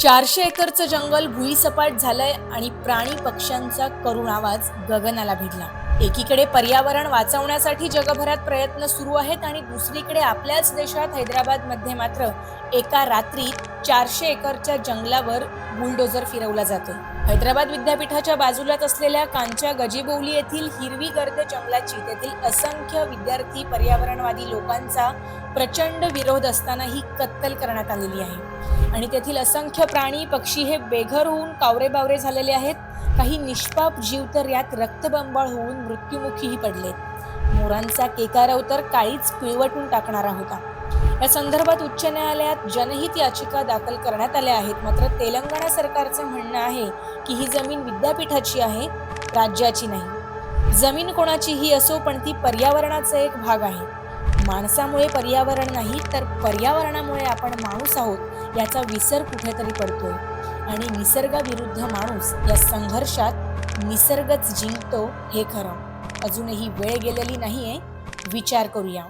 चारशे एकरचं जंगल भुईसपाट झालंय आणि प्राणी पक्ष्यांचा करुण आवाज गगनाला भिडला. एकीकडे पर्यावरण वाचवण्यासाठी जगभरात प्रयत्न सुरू आहेत आणि दुसरीकडे आपल्याच देशात हैदराबादमध्ये मात्र एका रात्रीत चारशे एकरच्या जंगलावर बुलडोजर फिरवला जातो हैदराबाद विद्यापीठाच्या बाजूलाच असलेल्या कांच्या गजिबोवली येथील हिरवी गर्द जंगलाची तेथील असंख्य विद्यार्थी पर्यावरणवादी लोकांचा प्रचंड विरोध असताना ही कत्तल करण्यात आलेली आहे. आणि तेथील असंख्य प्राणी पक्षी हे बेघर होऊन कावरेबावरे झालेले आहेत. काही निष्पाप जीव तर यात रक्तबंबाळ होऊन मृत्युमुखीही पडलेत मोरांचा केकारव तर काळीच पिळवटून टाकणारा होता. या संदर्भात उच्च न्यायालयात जनहित याचिका दाखल करण्यात आल्या आहेत. मात्र तेलंगणा सरकारचं म्हणणं आहे की ही जमीन विद्यापीठाची आहे राज्याची नाही. जमीन कोणाचीही असो पण ती पर्यावरणाचा एक भाग आहे. माणसामुळे पर्यावरण नाही तर पर्यावरणामुळे आपण माणूस आहोत याचा विसर कुठेतरी पडतोय. आणि निसर्गाविरुद्ध माणूस या संघर्षात निसर्गच जिंकतो हे खरं. अजूनही वेळ गेलेली नाहीये. विचार करूया.